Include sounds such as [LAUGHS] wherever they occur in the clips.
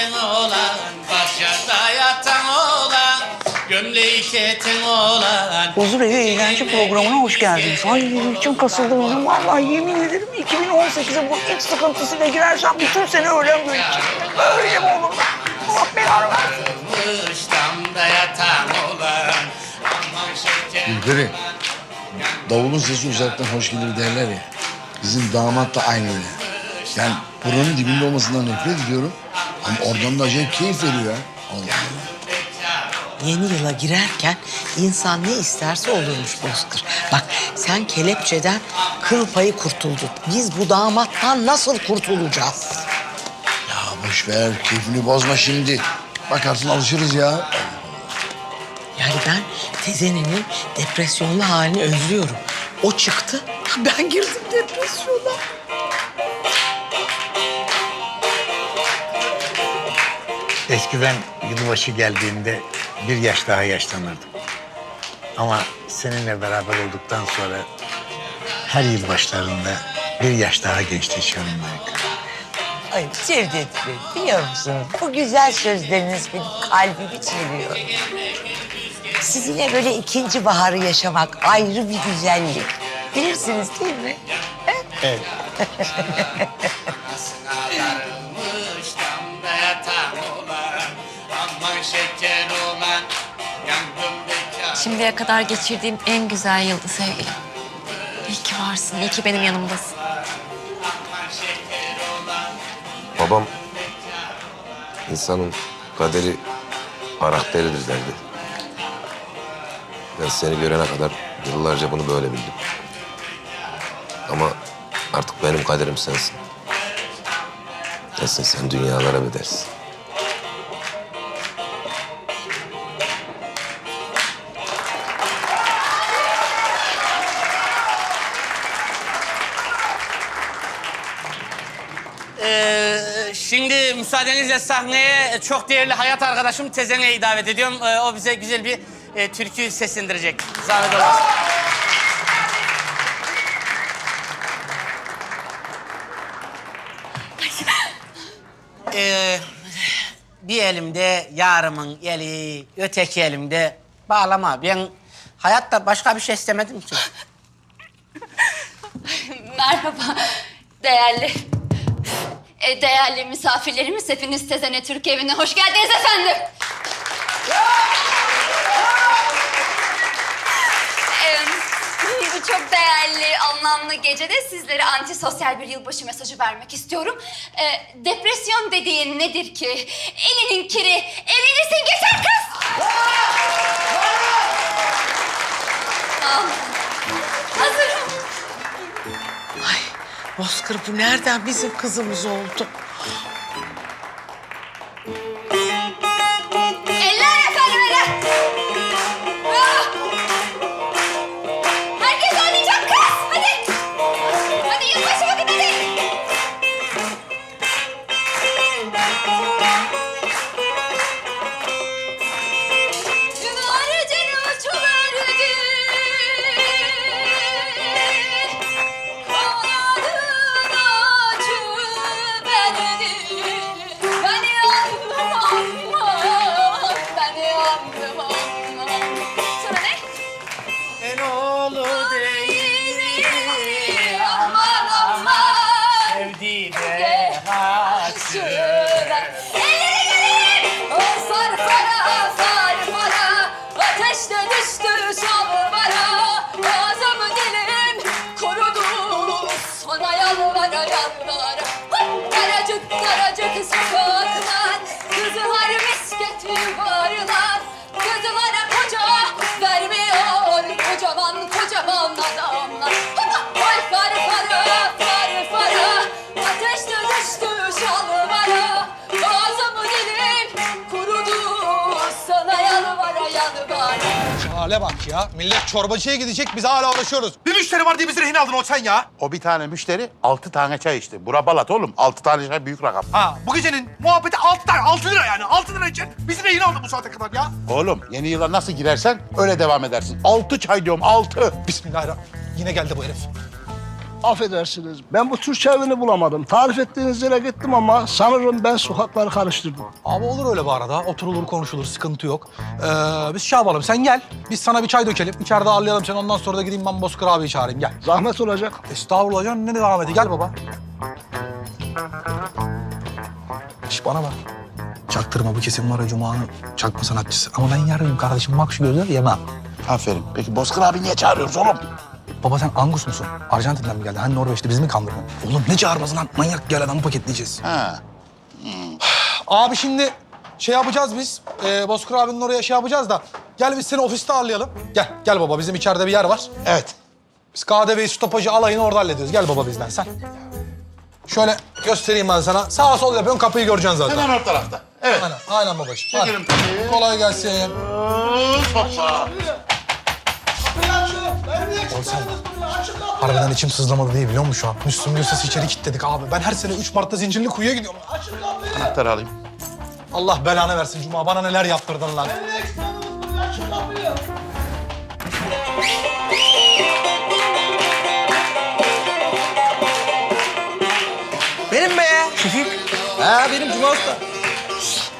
keten olan, başlarda yatan olan, gömleği keten olan. Huzur Evi eğlence programına hoş geldiniz. Ay içim kasıldı benim. Vallahi yemin ederim 2018'e bu ilk sıkıntısıyla girersem bütün sene öyle mi geçecek? Böyle mi olur? Allah belanı versin. Yatan olan, aman şeker Gülperi, davulun sesi uzaktan hoş gelir derler ya. Bizim damat da aynı öyle. Yani buranın dibinde olmasından nefret ediyorum. Oradan da acayip keyif veriyor ya. Allah Allah. Yeni yıla girerken insan ne isterse olurmuş Bozkır. Bak sen kelepçeden kıl payı kurtuldun. Biz bu damattan nasıl kurtulacağız? Ya boş ver, keyfini bozma şimdi. Bakarsın alışırız ya. Yani ben tezeninin depresyonlu halini özlüyorum. O çıktı, ben girdim depresyona. Eskiden yılbaşı geldiğinde bir yaş daha yaşlanırdım. Ama seninle beraber olduktan sonra her yılbaşlarında bir yaş daha gençleşiyorum Melika. Ay Cevdet Bey biliyor musunuz? Bu güzel sözleriniz benim kalbimi çeliyor. Sizinle böyle ikinci baharı yaşamak ayrı bir güzellik. Bilirsiniz değil mi? Evet. [LAUGHS] Şimdiye kadar geçirdiğim en güzel yıldı sevgilim. İyi ki varsın, iyi ki benim yanımdasın. Babam insanın kaderi karakteridir derdi. Ben seni görene kadar yıllarca bunu böyle bildim. Ama artık benim kaderim sensin. Nesin sen dünyalara bedelsin. Ee, şimdi müsaadenizle sahneye çok değerli hayat arkadaşım Tezen'e davet ediyorum. Ee, o bize güzel bir e, türkü seslendirecek. Zahmet olmaz. Ee, bir elimde yarımın eli, öteki elimde bağlama. Ben hayatta başka bir şey istemedim ki. Merhaba değerli e, değerli misafirlerimiz hepiniz Tezene Türk evine hoş geldiniz efendim. Bu çok değerli, anlamlı gecede sizlere antisosyal bir yılbaşı mesajı vermek istiyorum. Ee, depresyon dediğin nedir ki? Elinin kiri, evlenirsin geçer kız. Tamam. Bozkır bu nereden bizim kızımız oldu? Hale bak ya. Millet çorbacıya gidecek biz hala uğraşıyoruz. Bir müşteri var diye bizi rehin aldın o sen ya. O bir tane müşteri altı tane çay içti. Bura balat oğlum. Altı tane çay büyük rakam. Ha bu gecenin muhabbeti altı tane, altı lira yani. Altı lira için bizi rehin aldın bu saate kadar ya. Oğlum yeni yıla nasıl girersen öyle devam edersin. Altı çay diyorum altı. Bismillahirrahmanirrahim. Yine geldi bu herif. Affedersiniz. Ben bu Türkçe evini bulamadım. Tarif ettiğiniz yere gittim ama sanırım ben sokakları karıştırdım. Abi olur öyle bu arada. Oturulur konuşulur sıkıntı yok. Ee, biz şey yapalım sen gel. Biz sana bir çay dökelim. İçeride ağırlayalım seni. Ondan sonra da gideyim ben Bozkır abiyi çağırayım gel. Zahmet olacak. Estağfurullah canım ne zahmeti gel baba. Şş bana bak. Çaktırma bu kesin var ya Cuma'nın çakma sanatçısı. Ama ben yarayım kardeşim bak şu gözler yemem. Aferin. Peki Bozkır abi niye çağırıyoruz oğlum? Baba sen Angus musun? Arjantin'den mi geldin? Hani Norveç'te bizi mi kandırdın? Oğlum ne çağırması lan? Manyak gel adamı paketleyeceğiz. Ha. [SIGHS] Abi şimdi şey yapacağız biz. E, Bozkır abinin oraya şey yapacağız da. Gel biz seni ofiste ağırlayalım. Gel, gel baba bizim içeride bir yer var. Evet. Biz KDV stopajı alayını orada hallediyoruz. Gel baba bizden sen. Şöyle göstereyim ben sana. Sağa sol yapıyorsun kapıyı göreceksin zaten. Hemen o tarafta. Evet. Aynen, aynen babacığım. Çekelim Hadi. Kolay gelsin. Hoppa. Olsan. Harbiden içim sızlamadı değil biliyor musun şu an? Müslüm Gürses'i içeri kilitledik abi. Ben her sene 3 Mart'ta zincirli kuyuya gidiyorum. Anahtarı alayım. Allah belanı versin Cuma. Bana neler yaptırdın lan. Benim be. Şefik. Ha benim Cuma Usta.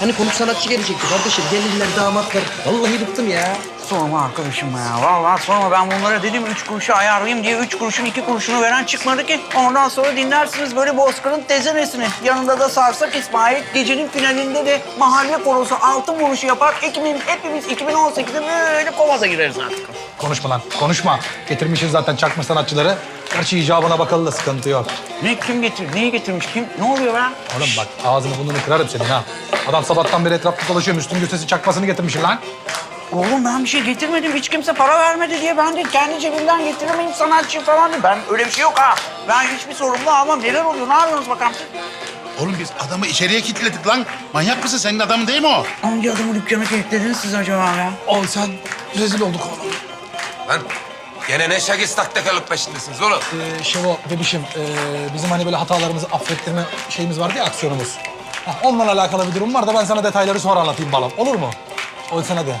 Hani konuk sanatçı gelecekti kardeşim. Gelinler, damatlar. Vallahi bıktım ya. Sorma arkadaşım ya. Vallahi sorma ben bunlara dedim üç kuruşu ayarlayayım diye üç kuruşun iki kuruşunu veren çıkmadı ki. Ondan sonra dinlersiniz böyle Bozkır'ın tezenesini. Yanında da Sarsak İsmail. Gecenin finalinde de mahalle korosu altın vuruşu yapar. Hepimiz, hepimiz 2018'de böyle kovaza gireriz artık. Konuşma lan, konuşma. Getirmişiz zaten çakma sanatçıları. Gerçi icabına bakalı da sıkıntı yok. Ne kim getir, neyi getirmiş kim? Ne oluyor be? Oğlum bak ağzını burnunu kırarım senin ha. Adam sabahtan beri etrafta dolaşıyor. Müslüm Gürses'i çakmasını getirmişsin lan. Oğlum ben bir şey getirmedim. Hiç kimse para vermedi diye ben de kendi cebimden getiremeyim sanatçı falan. diye. Ben öyle bir şey yok ha. Ben hiçbir sorumlu almam. Neler oluyor? Ne yapıyorsunuz bakalım? Oğlum biz adamı içeriye kilitledik lan. Manyak mısın? Senin adamın değil mi o? Hangi adamı dükkana kilitlediniz siz acaba ya? Ol sen rezil olduk oğlum. Lan gene ne şakis taktik peşindesiniz oğlum? Ee, Şevo bebişim, ee, bizim hani böyle hatalarımızı affettirme şeyimiz vardı ya aksiyonumuz. Hah, onunla alakalı bir durum var da ben sana detayları sonra anlatayım balam. Olur mu? Ol sen hadi.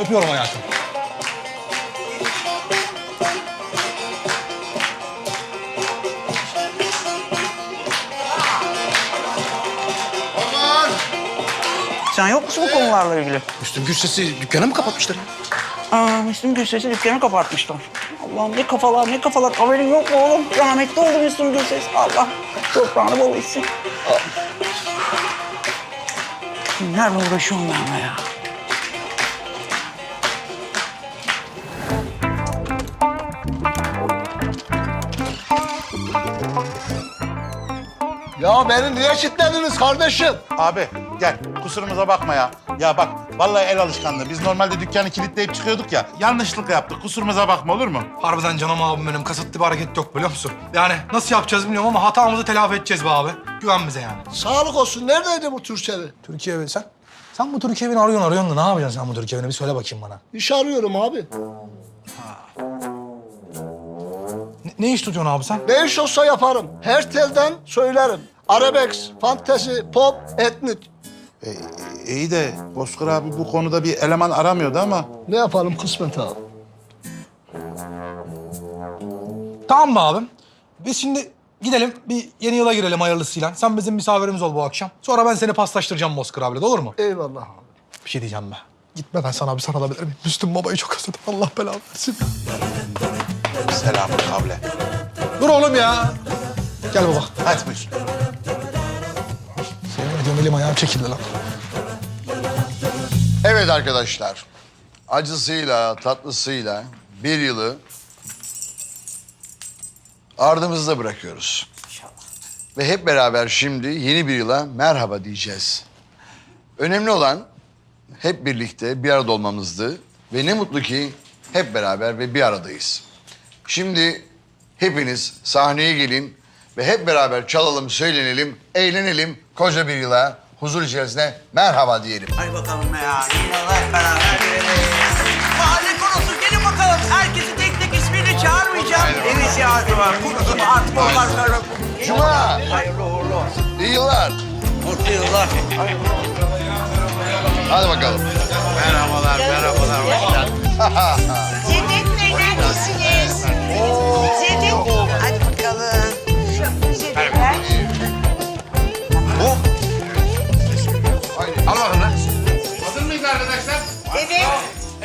Öpüyorum hayatım. Sen yok musun bu konularla ilgili? Müslüm Gürses'i dükkanı mı kapatmışlar? Aa, Müslüm Gürses'i dükkanı kapatmışlar. Allah'ım ne kafalar ne kafalar. Haberin yok mu oğlum? Rahmetli oldu Müslüm Gürses. Allah toprağını bol etsin. Kimlerle uğraşıyorum ben be ya? Ya beni niye kilitlediniz kardeşim? Abi gel kusurumuza bakma ya. Ya bak vallahi el alışkanlığı. Biz normalde dükkanı kilitleyip çıkıyorduk ya. Yanlışlıkla yaptık. Kusurumuza bakma olur mu? Harbiden canım abim benim. Kasıtlı bir hareket yok biliyor musun? Yani nasıl yapacağız bilmiyorum ama hatamızı telafi edeceğiz be abi. Güven bize yani. Sağlık olsun. Neredeydi bu Türkçe evi? Türkiye evi sen. Sen bu Türkiye evini arıyorsun arıyorsun da ne yapacaksın sen bu Türkiye evini? Bir söyle bakayım bana. İş arıyorum abi. Ne, ne iş tutuyorsun abi sen? Ne iş olsa yaparım. Her telden söylerim. Arabex, fantezi, pop, etnik. E, iyi de Bozkır abi bu konuda bir eleman aramıyordu ama. Ne yapalım kısmet abi. Tamam mı abim? Biz şimdi gidelim bir yeni yıla girelim hayırlısıyla. Sen bizim misafirimiz ol bu akşam. Sonra ben seni paslaştıracağım Bozkır abiyle de olur mu? Eyvallah abi. Bir şey diyeceğim be. Gitmeden sana bir sarılabilir miyim? Müslüm babayı çok özledim. Allah belanı versin. Selamun kavle. Dur oğlum ya. Gel baba. Hadi buyur. Ediyorum elim ayağım çekildi lan. Evet arkadaşlar. Acısıyla, tatlısıyla bir yılı ardımızda bırakıyoruz. Ve hep beraber şimdi yeni bir yıla merhaba diyeceğiz. Önemli olan hep birlikte bir arada olmamızdı. Ve ne mutlu ki hep beraber ve bir aradayız. Şimdi hepiniz sahneye gelin ve hep beraber çalalım, söylenelim, eğlenelim. Koca bir yıla huzur içerisinde merhaba diyelim. Hadi bakalım ya. Hep beraber girelim. Mahalle konusu gelin bakalım. Herkesi tek tek ismiyle çağırmayacağım. Evet ya. Kutumu atma bakalım. Cuma. Hayırlı uğurlu olsun. İyi yıllar. Mutlu yıllar. Hadi bakalım. Merhabalar, merhabalar. Hoş geldin. [LAUGHS]